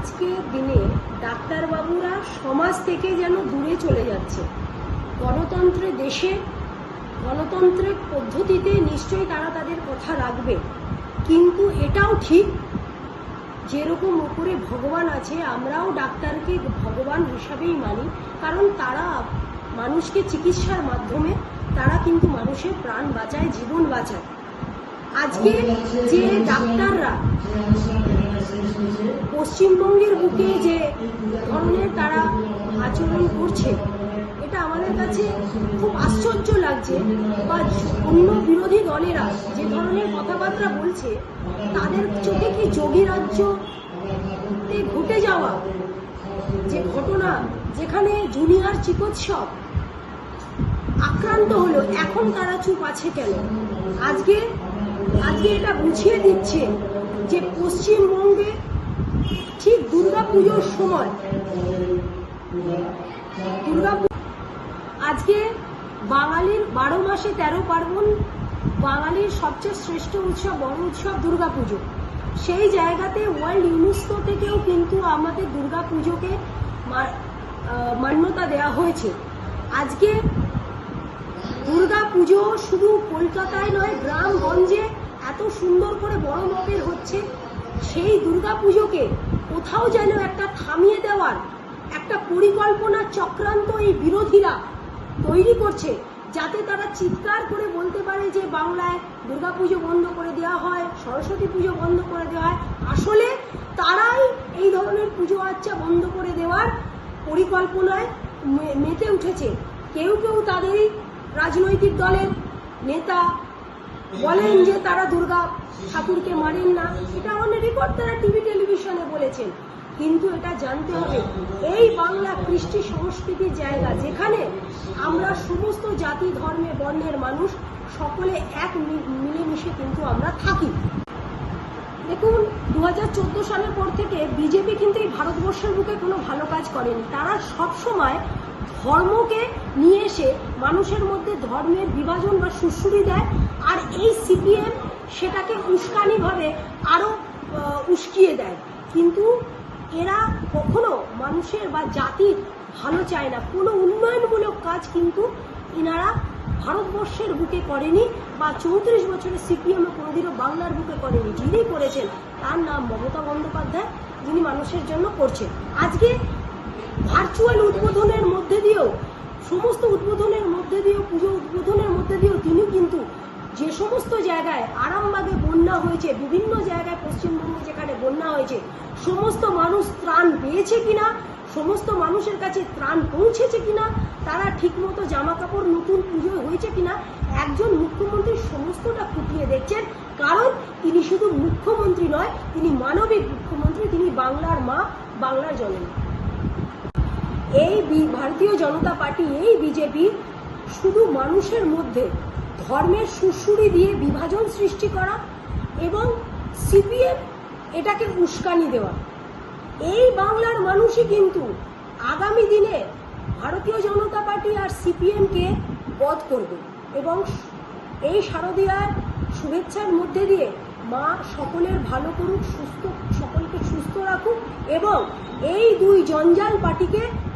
আজকে দিনে ডাক্তারবাবুরা সমাজ থেকে যেন দূরে চলে যাচ্ছে। গণতন্ত্রের দেশে, গণতন্ত্রের পদ্ধতিতে নিশ্চয়ই তারা তাদের কথা রাখবে। কিন্তু এটাও ঠিক, যেরকম উপরে ভগবান আছে, আমরাও ডাক্তারকে ভগবান হিসাবেই মানি। কারণ তারা মানুষকে চিকিৎসার মাধ্যমে, তারা কিন্তু মানুষের প্রাণ বাঁচায়, জীবন বাঁচায়। আজকে যে ডাক্তাররা পশ্চিমবঙ্গের বুকে যে ধরনের তারা আচরণ করছে, এটা আমাদের কাছে খুব আশ্চর্য লাগছে বা অন্য বিরোধী দলেরা যে ধরনের কথাবার্তা বলছে, তাদের চোখে কি যোগী রাজ্যতে ঘটে যাওয়া যে ঘটনা যেখানে জুনিয়র চিকিৎসক আক্রান্ত হলো, এখন তারা চুপ আছে কেন? আজকে আজকে এটা বুঝিয়ে দিচ্ছে যে পশ্চিমবঙ্গে ঠিক দুর্গা পুজোর সময়। দুর্গা আজকে বাঙালির বারো মাসে তেরো পার্বণ, বাঙালির সবচেয়ে শ্রেষ্ঠ উৎসব, বড় উৎসব দুর্গা পুজো সেই জায়গাতে ওয়ার্ল্ড ইউনেস্কো থেকেও কিন্তু আমাদের দুর্গা পুজোকে মান্যতা দেওয়া হয়েছে। আজকে দুর্গা পুজো শুধু কলকাতায় নয়, গ্রামগঞ্জে এত সুন্দর করে বড় মাপের হচ্ছে। সেই দুর্গা পুজোকে কোথাও যেন একটা থামিয়ে দেওয়ার, একটা পরিকল্পনা চক্রান্ত এই বিরোধীরা তৈরি করছে, যাতে তারা চিৎকার করে বলতে পারে যে বাংলায় দুর্গা পুজো বন্ধ করে দেওয়া হয়, সরস্বতী পুজো বন্ধ করে দেওয়া হয়। আসলে তারাই এই ধরনের পুজো আচ্ছা বন্ধ করে দেওয়ার পরিকল্পনায় মেতে উঠেছে। কেউ কেউ তাদেরই রাজনৈতিক দলের নেতা বলেন যে তারা দুর্গা ঠাকুরকে মারেন না। এটা অনেক রিপোর্ট তারা টিভি টেলিভিশনে বলেছেন। কিন্তু এটা জানতে হবে, এই বাংলা কৃষ্টি সংস্কৃতির জায়গা যেখানে আমরা সমস্ত জাতি, ধর্মে, বর্ণের মানুষ সকলে এক মিলেমিশে কিন্তু আমরা থাকি। দেখুন দু হাজার চোদ্দ সালের পর থেকে বিজেপি কিন্তু এই ভারতবর্ষের বুকে কোনো ভালো কাজ করেনি। তারা সবসময় ধর্মকে নিয়ে এসে মানুষের মধ্যে ধর্মের বিভাজন বা সুশ্রুতি দেয়, আর এই সিপিএম সেটাকে উস্কানিভাবে আরও উস্কিয়ে দেয়। কিন্তু এরা কখনো মানুষের বা জাতির ভালো চায় না। কোনো উন্নয়নমূলক কাজ কিন্তু ইনারা ভারতবর্ষের বুকে করেনি বা চৌত্রিশ বছরের সিপিএমও কোনোদিনও বাংলার বুকে করেনি। যিনি করেছেন, তার নাম মমতা বন্দ্যোপাধ্যায়, যিনি মানুষের জন্য করছেন। আজকে ভার্চুয়াল উদ্বোধনের মধ্যে দিয়েও, সমস্ত উদ্বোধনের মধ্যে দিয়েও, পুজো উদ্বোধনের মধ্যে দিয়েও তিনি কিন্তু যে সমস্ত জায়গায় আরামবাগে বন্যা হয়েছে, বিভিন্ন জায়গায় পশ্চিমবঙ্গে যেখানে বন্যা হয়েছে, সমস্ত মানুষ ত্রাণ পেয়েছে কিনা, সমস্ত মানুষের কাছে ত্রাণ পৌঁছেছে কিনা, তারা ঠিকমতো জামা কাপড় নতুন পুজো হয়েছে কিনা, একজন মুখ্যমন্ত্রী সমস্তটা খুঁটিয়ে দেখছেন। কারণ তিনি শুধু মুখ্যমন্ত্রী নয়, তিনি মানবিক মুখ্যমন্ত্রী, তিনি বাংলার মা, বাংলার জননী। এই ভারতীয় জনতা পার্টি, এই বিজেপি শুধু মানুষের মধ্যে ধর্মের সুশুরি দিয়ে বিভাজন সৃষ্টি করা এবং সিপিএম এটাকে উস্কানি দেওয়া। এই বাংলার মানুষই কিন্তু আগামী দিনে ভারতীয় জনতা পার্টি আর সিপিএমকে বধ করবে এবং এই শারদীয়ার শুভেচ্ছার মধ্যে দিয়ে মা সকলের ভালো করুক, সুস্থ, সকলকে সুস্থ রাখুক এবং এই দুই জঞ্জাল পার্টিকে